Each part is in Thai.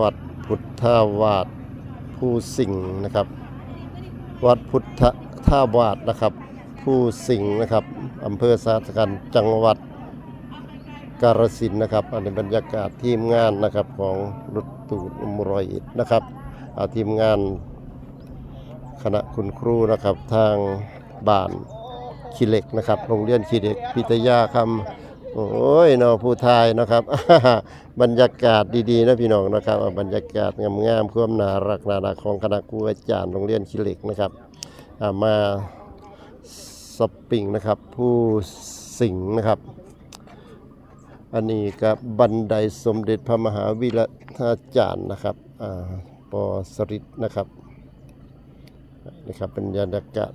วัดพุทธาวาสผู้สิงห์นะครับ วัดพุทธท่าวาสนะครับ ผู้สิงห์นะครับอำเภอสาสกันจังหวัดกาฬสินนะครับ อันนี้บรรยากาศทีมงานนะครับของรถตูดอุมรอยอิดนะครับทีมงานคณะคุณครูนะครับทางบ้านขีเหล็กนะครับ โรงเรียนขีเหล็กพิทยาคำ โอ้ยนาะผู้ทายนะครับ บรรยากาศดีๆนะพี่น้องนะครับบรรยากาศงามๆความน่ารักน่ารักของคณะครูอาจารย์โรงเรียนขี้เหล็กนะครับมาสปปิ้งนะครับ ผู้สิงนะครับ อันนี้กับบันไดสมเด็จพระมหาวีระจารย์นะครับอ่าปอสริตนะครับ นะครับเป็นบรรยากาศ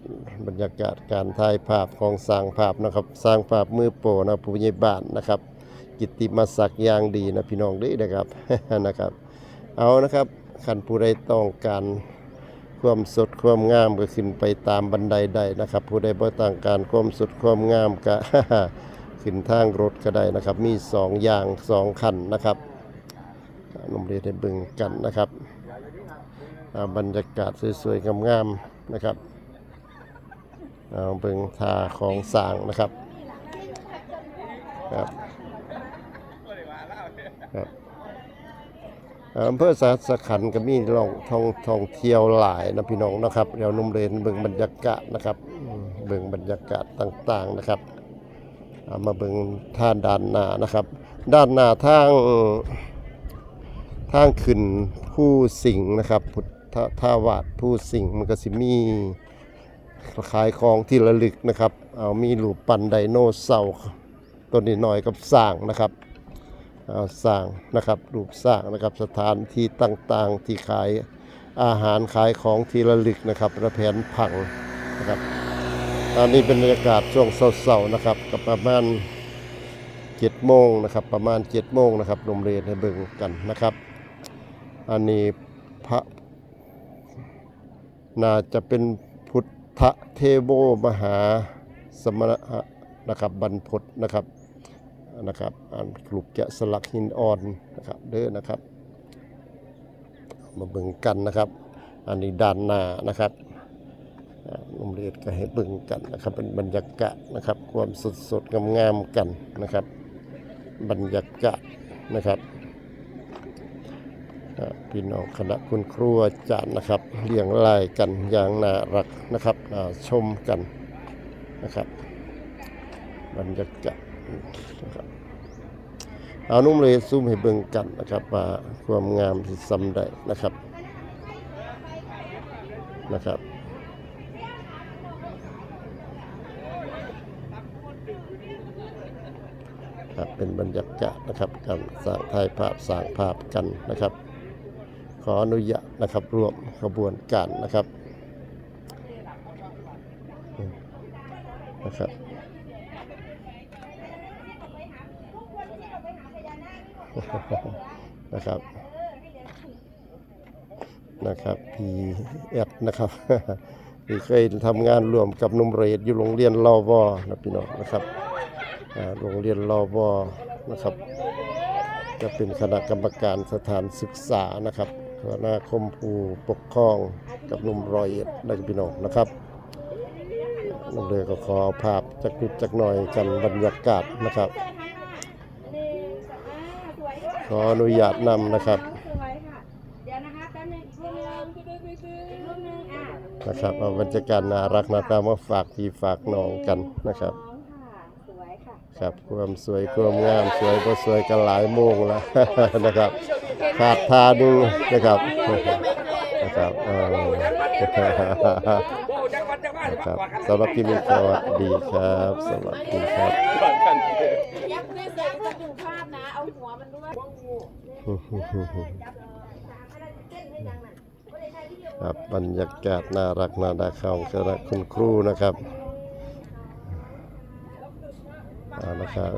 บรรยากาศการถ่ายภาพของสร้างภาพนะครับ สร้างภาพมือโปรนะผู้ใหญ่บ้านนะครับ กิตติมศักดิ์ย่างดีนะพี่น้องด้อนะครับนะครับ เอานะครับขันผู้ใดต้องการความสดความงามก็ขึ้นไปตามบันไดได้นะครับ ผู้ใดบ่ต้องการความสดความงามก็ขึ้นทางรถก็ได้นะครับ มีสองย่างสองคันนะครับนมเรียนให้เบิ่งกันนะครับบรรยากาศสวยๆงามๆ นะครับเอาเบิ่งทาของสางนะครับครับครับอ่อำเภอสาสขันก็มีลองท่องท่องเที่ยวหลายนะพี่น้องนะครับเดี๋ยวนุ่มเรนเบิ่งบรรยากาศนะครับเบิ่งบรรยากาศต่างๆนะครับามาเบิ่งท่าด้านหน้านะครับ ด้านหน้าทางทางขึ้นผู้สิงนะครับ พุทธทาวาสผู้สิงมันก็สิมีขายของที่ระลึกนะครับ เอามีรูปปั้นไดโนเสาร์ตัวนี้หน่อยกับสร้างนะครับเอาสร้างนะครับรูปสร้างนะครับสถานที่ต่างๆที่ขายอาหารขายของที่ระลึกนะครับระแผนผังนะครับอันนี้เป็นบรรยากาศช่วงเสาร์นะครับกับประมาณเจ็ดโมงนะครับประมาณเจ็ดโมงนะครับโรงเรียนให้เบิ่งกันนะครับ อันนี้พระ น่าจะเป็นพุทธเทโวมหาสมณะนะครับบรรพตนะครับนะครับอ่านกลุกแกะสลักหินอ่อนนะครับเด้อนะครับ มาเบิ่งกันนะครับ อันนี้ด้านหน้านะครับโรงเรียนก็ให้เบิ่งกันนะครับ เป็นบรรยากาศนะครับ ความสดสดๆงามๆกันนะครับ บรรยากาศนะครับ พี่น้องคณะคุณครูอาจารย์นะครับเลี้ยงลายกันอย่างน่ารักนะครับชมกันนะครับบรรยากาศนะครับเอานุ่มเลยซูมให้เบิ่งกันนะครับว่าความงามที่ซ้ำได้นะครับนะครับครับเป็นบรรยากาศนะครับการสร้างถ่ายภาพสร้างภาพกันนะครับ ขออนุญาตนะครับร่วมขบวนการนะครับนะครับนะครับนะครับพีเอดนะครับที่เคยทำงานร่วมกับนุ่มเรดอยู่โรงเรียนลอวอนะพี่น้องนะครับโรงเรียนรอบอนะครับ จะเป็นคณะกรรมการสถานศึกษานะครับ คณะคมผู้ปกครองกับหนุ่มรอยเอ็ดและพี่น้องนะครับน้องเลยก็ขอเอาภาพจากนิดจากหน่อยกันบรรยากาศนะครับ ขออนุญาตนำนะครับสวยค่ะเดี๋ยวนะคะแป๊บนึงอีกรูปนึงอีกรูปนึงอะนะครับเอาบรรยากาศน่ารักน่าตามาฝากพี่ฝากน้องกันนะครับน้องค่ะสวยค่ะครับความสวยความงามสวยก็สวยกันหลายโมงแล้วนะครับ ขาดทาหนึงนะครับนะครับเออนะครับสำหรับที่นี้สวัสดีครับสวัสดีครับยักษ์ไม่ใส่จะดูภาพนะ เอาหัวมันด้วยครับบรรยากาศน่ารักน่ารักของคณะคุณครูนะครับเอานะครับ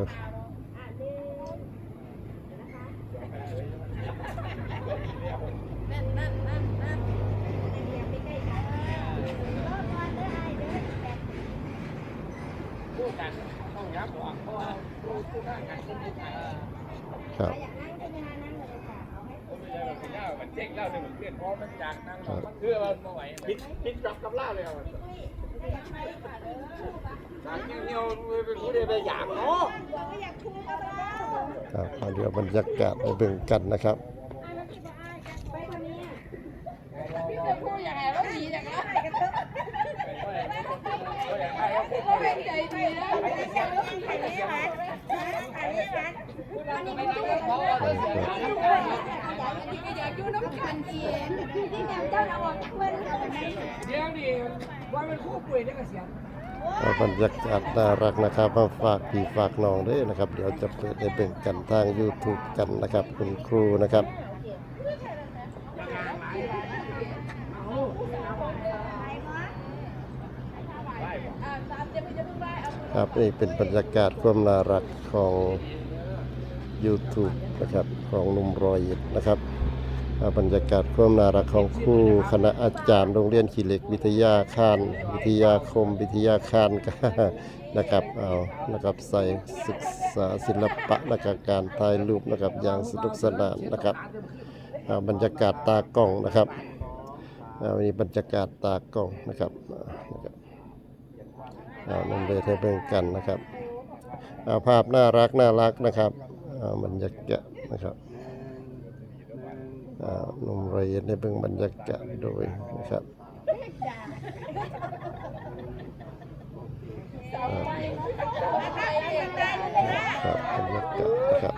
ครับมันเจ๊งแล้วเนี่ยมันเปลี่ยนพอมันจากนั่งมันเพื่อมันมาไหวพิษพิษกับกับล่าเลยอะจากเงี้ยวเป็นผู้ใดไปอยากเนาะครับเอาเดี๋ยวบรรยากาศไปเบิ่งกันนะครับไปคนนี้พี่จะพูดยังไงว่าดีจังเลย บอกว่าอันนี้ก็อยากอยู่น้ำกันอีกที่แม่เจ้าเรรยามันคู่ป่วยได้กับเสียงเอาบรรยากาศน่ารักนะครับมาฝากพี่ฝากน้องด้วยนะครับ เดี๋ยวจะเปิดให้เบิ่งกันทาง YouTube กันนะครับ คุณครูนะครับ ครับนี่เป็นบรรยากาศความน่ารักของ YouTube นะครับของหนุ่มรอยนะครับบรรยากาศความน่ารักของครูคณะอาจารย์โรงเรียนขีเหล็กวิทยาคารวิทยาคมวิทยาคารก็นะครับเอานะครับใส่ศึกษาศิลปะและก็การถ่ายรูปนะครับอย่างสนุกสนานนะครับบรรยากาศตากล้องนะครับวันนี้บรรยากาศตากล้องนะครับ เอานำเดทให้เบิ่งกันนะครับเอาภาพน่ารักน่ารักนะครับเอาบรรยากาศนะครับเอาหนุ่มไรยดให้เบิ่งบรรยากาศโดยนะครับครับบรรยากาศนะครับ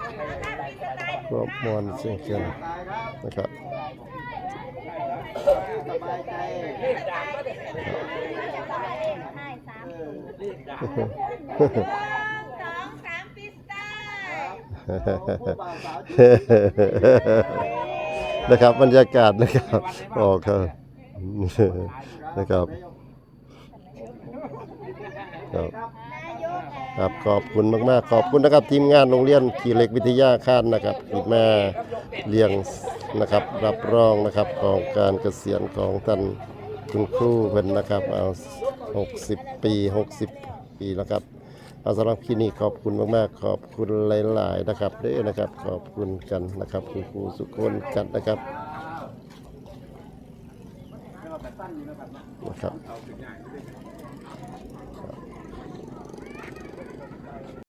รวบมวลเสียงเกินนะครับสบายใจ สองสามพิซซ่านะครับบรรยากาศนะครับออกครับนะครับครับครับขอบคุณมากๆ ขอบคุณนะครับทีมงานโรงเรียนขี่เหล็กวิทยาคารนะครับที่แม่เลี้ยงนะครับรับรองนะครับของการเกษียณของท่านคุณครูเพิ่นนะครับเอา 60 ปี 60 ปีแล้วครับเอาสำหรับคลินิกขอบคุณมากๆ ขอบคุณหลาย ๆ นะครับด้อนะครับ ขอบคุณกันนะครับคุณครูสุคนกันนะครับนะครับ